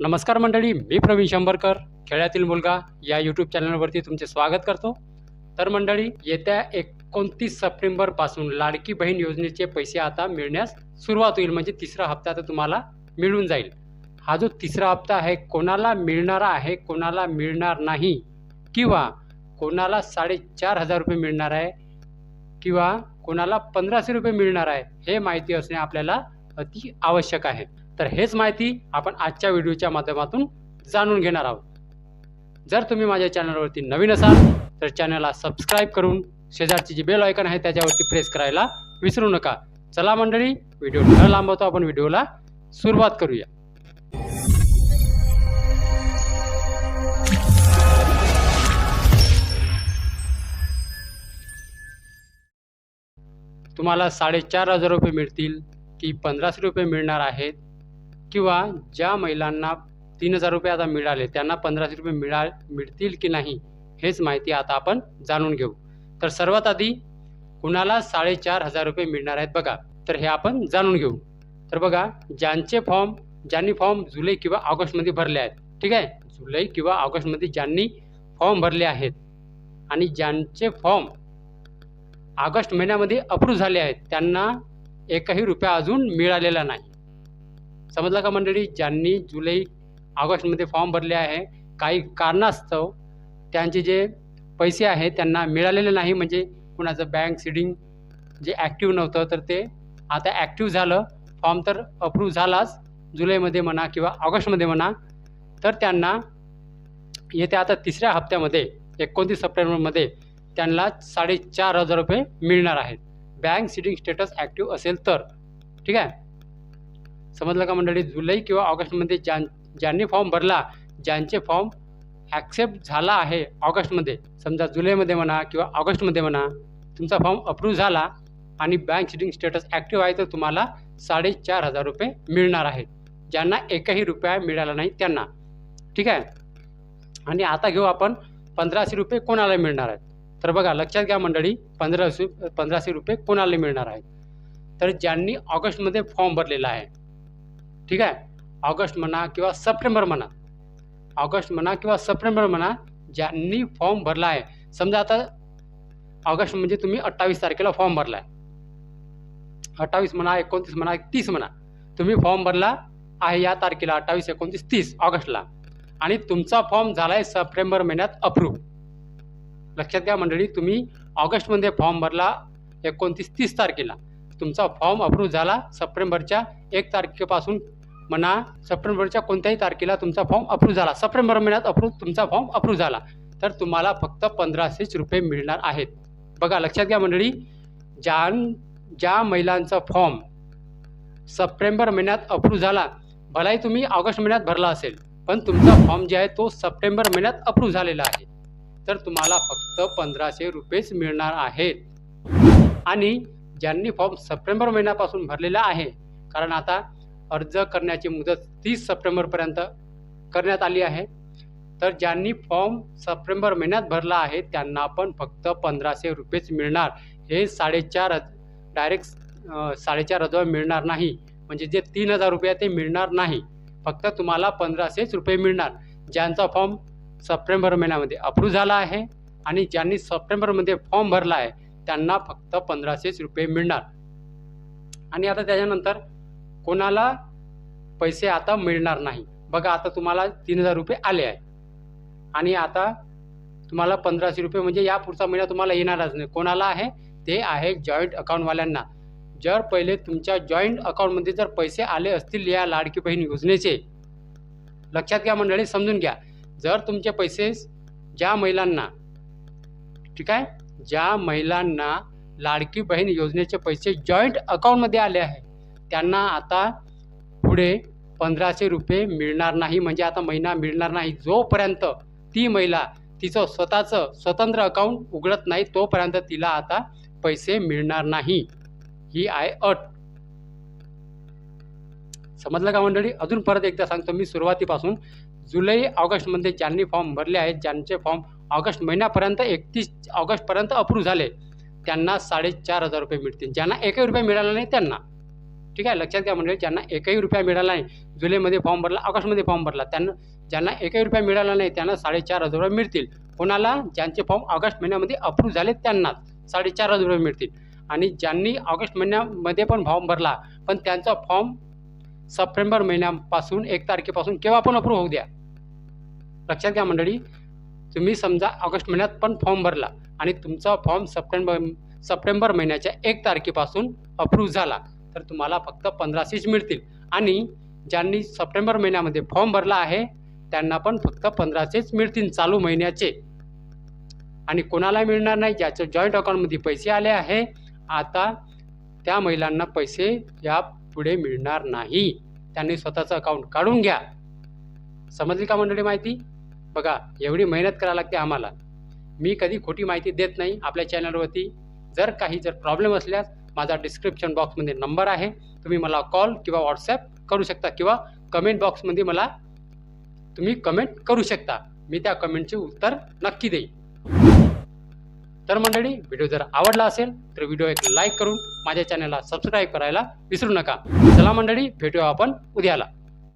नमस्कार मंडळी मी प्रवीण शंभरकर खेळातील मुलगा या यूट्यूब चॅनलवरती तुमचे स्वागत करतो. तर मंडळी येत्या एकोणतीस सप्टेंबरपासून लाडकी बहीण योजनेचे पैसे आता मिळण्यास सुरुवात होईल म्हणजे तिसरा हप्ता आता तुम्हाला मिळून जाईल. हा जो तिसरा हप्ता आहे कोणाला मिळणारा आहे कोणाला मिळणार नाही किंवा कोणाला साडेचार हजार रुपये मिळणार आहे किंवा कोणाला पंधराशे रुपये मिळणार आहे हे माहिती असणे आपल्याला अति आवश्यक आहे. तर हेच माहिती आपण आजच्या व्हिडिओच्या माध्यमातून जाणून घेणार आहोत. जर तुम्ही माझ्या चॅनलवरती नवीन असाल तर चॅनलला सबस्क्राईब करून शेजारची जी बेल आयकन आहे त्याच्यावरती प्रेस करायला विसरू नका. चला मंडळी व्हिडिओ न लांबवतो आपण व्हिडिओला सुरुवात करूया. तुम्हाला साडेचार हजार रुपये मिळतील की पंधराशे रुपये मिळणार आहेत किंवा ज्या महिलांना तीन हजार रुपये आता मिळाले त्यांना पंधराशे रुपये मिळा मिळतील की नाही हेच माहिती आता आपण जाणून घेऊ. तर सर्वात आधी कुणाला साडेचार हजार रुपये मिळणार आहेत बघा तर हे आपण जाणून घेऊ. तर बघा ज्यांचे फॉर्म ज्यांनी फॉर्म जुलै किंवा ऑगस्टमध्ये भरले आहेत ठीक आहे? जुलै किंवा ऑगस्टमध्ये ज्यांनी फॉर्म भरले आहेत आणि ज्यांचे फॉर्म ऑगस्ट महिन्यामध्ये अप्रूव्ह झाले आहेत त्यांना एकही रुपया अजून मिळालेला नाही. समजलं का मंडळी ज्यांनी जुलै ऑगस्टमध्ये फॉर्म भरले आहे काही कारणास्तव त्यांचे जे पैसे आहे त्यांना मिळालेले नाही. म्हणजे कुणाचं बँक सिडिंग जे ॲक्टिव्ह नव्हतं तर ते आता ॲक्टिव्ह झालं. फॉर्म तर अप्रूव्ह झालाच. जुलैमध्ये म्हणा किंवा ऑगस्टमध्ये म्हणा तर त्यांना येत्या आता तिसऱ्या हप्त्यामध्ये एकोणतीस सप्टेंबरमध्ये त्यांना साडेचार हजार रुपये मिळणार आहेत. बँक सिडिंग स्टेटस ॲक्टिव्ह असेल तर. ठीक आहे? समजलं का मंडळी? जुलै किंवा ऑगस्टमध्ये ज्यां ज्यांनी फॉर्म भरला ज्यांचे फॉर्म ॲक्सेप्ट झाला आहे ऑगस्टमध्ये समजा जुलैमध्ये म्हणा किंवा ऑगस्टमध्ये म्हणा तुमचा फॉर्म अप्रूव्ह झाला आणि बँक शिटिंग स्टेटस ॲक्टिव्ह आहे तर तुम्हाला साडेचार हजार रुपये मिळणार आहे ज्यांना एकही रुपया मिळाला नाही त्यांना. ठीक आहे? आणि आता घेऊ आपण पंधराशे रुपये कोणाला मिळणार आहेत? तर बघा लक्षात घ्या मंडळी पंधराशे पंधराशे रुपये कोणाला मिळणार आहेत? तर ज्यांनी ऑगस्टमध्ये फॉर्म भरलेला आहे ठीक आहे? ऑगस्ट म्हणा किंवा सप्टेंबर म्हणा. ऑगस्ट म्हणा किंवा सप्टेंबर म्हणा ज्यांनी फॉर्म भरला आहे. समजा आता ऑगस्ट म्हणजे तुम्ही अठ्ठावीस तारखेला फॉर्म भरला आहे. अठ्ठावीस म्हणा एकोणतीस म्हणा तीस म्हणा तुम्ही फॉर्म भरला आहे या तारखेला अठ्ठावीस एकोणतीस तीस ऑगस्टला. आणि तुमचा फॉर्म झाला आहे सप्टेंबर महिन्यात अप्रूव्ह लक्षात घ्या मंडळी तुम्ही ऑगस्टमध्ये फॉर्म भरला एकोणतीस तीस तारखेला. तुमचा फॉर्म अप्रूव्ह झाला सप्टेंबरच्या एक तारखेपासून. म्हणा सप्टेंबरच्या कोणत्याही तारखेला तुमचा फॉर्म अप्रूव्ह झाला. सप्टेंबर महिन्यात अप्रूव्ह तुमचा फॉर्म अप्रूव्ह झाला. तर तुम्हाला फक्त पंधराशेच रुपये मिळणार आहेत. बघा लक्षात घ्या मंडळी ज्या ज्या महिलांचा फॉर्म सप्टेंबर महिन्यात अप्रूव्ह झाला भलाही तुम्ही ऑगस्ट महिन्यात भरला असेल पण तुमचा फॉर्म जे आहे तो सप्टेंबर महिन्यात अप्रूव्ह झालेला आहे. तर तुम्हाला फक्त पंधराशे रुपयेच मिळणार आहेत. आणि ज्यांनी फॉर्म सप्टेंबर महिन्यापासून भरलेला आहे. कारण आता अर्ज करण्याची मुदत तीस सप्टेंबरपर्यंत करण्यात आली आहे. तर ज्यांनी फॉर्म सप्टेंबर महिन्यात भरला आहे त्यांना पण फक्त पंधराशे रुपयेच मिळणार. हे साडेचार डायरेक्ट साडेचार हजार मिळणार नाही. म्हणजे जे तीन हजार रुपये ते मिळणार नाही. फक्त तुम्हाला पंधराशेच रुपये मिळणार. ज्यांचा फॉर्म सप्टेंबर महिन्यामध्ये अप्रूव्ह झाला आहे आणि ज्यांनी सप्टेंबरमध्ये फॉर्म भरला आहे त्यांना फक्त पंधराशेच रुपये मिळणार. आणि आता त्याच्यानंतर कोणाला पैसे आता मिळणार नाही? बघा आता तुम्हाला तीन हजार रुपये आले आहे आणि आता तुम्हाला पंधराशे रुपये म्हणजे या पुढचा महिना तुम्हाला येणारच नाही. कोणाला आहे? ते आहे जॉईंट अकाउंटवाल्यांना. जर पहिले तुमच्या जॉईंट अकाउंटमध्ये जर पैसे आले असतील या लाडकी बहीण योजनेचे लक्षात घ्या मंडळी समजून घ्या. जर तुमचे पैसे ज्या महिलांना ठीक आहे? ज्या महिलांना लाडकी बहीण योजनेचे पैसे जॉईंट अकाउंटमध्ये आले आहे त्यांना आता पुढे पंधराशे रुपये मिळणार नाही. म्हणजे आता महिना मिळणार नाही. जोपर्यंत ती महिला तिचं स्वतःचं स्वतंत्र अकाउंट उघडत नाही तोपर्यंत तिला आता पैसे मिळणार नाही. ही आहे अट. समजलं का मंडळी? अजून परत एकदा सांगतो मी सुरुवातीपासून जुलै ऑगस्टमध्ये ज्यांनी फॉर्म भरले आहेत ज्यांचे फॉर्म ऑगस्ट महिन्यापर्यंत एकतीस ऑगस्टपर्यंत अप्रूव्ह झाले. त्यांना साडेचार हजार रुपये मिळतील. ज्यांना एकही रुपये मिळाला नाही त्यांना. ठीक आहे? लक्षात घ्या म्हणजे ज्यांना एकही रुपया मिळाला नाही जुलैमध्ये फॉर्म भरला ऑगस्टमध्ये फॉर्म भरला त्यांना ज्यांना एकही रुपया मिळाला नाही त्यांना साडेचार हजार रुपये मिळतील. कोणाला? ज्यांचे फॉर्म ऑगस्ट महिन्यामध्ये अप्रूव्ह झाले त्यांनाच. साडेचार हजार रुपये मिळतील. आणि ज्यांनी ऑगस्ट महिन्यामध्ये पण फॉर्म भरला पण त्यांचा फॉर्म सप्टेंबर महिन्यापासून एक तारखेपासून केव्हा पण अप्रूव्ह होऊ द्या. लक्षात घ्या मंडळी तुम्ही समजा ऑगस्ट महिन्यात पण फॉर्म भरला आणि तुमचा फॉर्म सप्टेंबर सप्टेंबर महिन्याच्या एक तारखेपासून अप्रूव्ह झाला तर तुम्हाला फक्त पंधराशेच मिळतील. आणि ज्यांनी सप्टेंबर महिन्यामध्ये फॉर्म भरला आहे त्यांना पण फक्त पंधराशेच मिळतील चालू महिन्याचे. आणि कोणाला मिळणार नाही ज्याच्या जॉईंट अकाउंटमध्ये पैसे आले आहे आता त्या महिलांना पैसे या पुढे मिळणार नाही. त्यांनी स्वतःचं अकाउंट काढून घ्या. समजली का मंडळी माहिती? बघा एवढी मेहनत करावी लागते आम्हाला. मी कधी खोटी माहिती देत नाही आपल्या चॅनलवरती. जर काही जर प्रॉब्लेम असल्यास माझा डिस्क्रिप्शन बॉक्समध्ये नंबर आहे. तुम्ही मला कॉल किंवा व्हॉट्सॲप करू शकता किंवा कमेंट बॉक्समध्ये मला तुम्ही कमेंट करू शकता. मी त्या कमेंटचे उत्तर नक्की देईन. तर मंडळी व्हिडिओ जर आवडला असेल तर व्हिडिओ एक लाईक करून माझ्या चॅनलला सबस्क्राईब करायला विसरू नका. चला मंडळी भेटूया आपण उद्याला.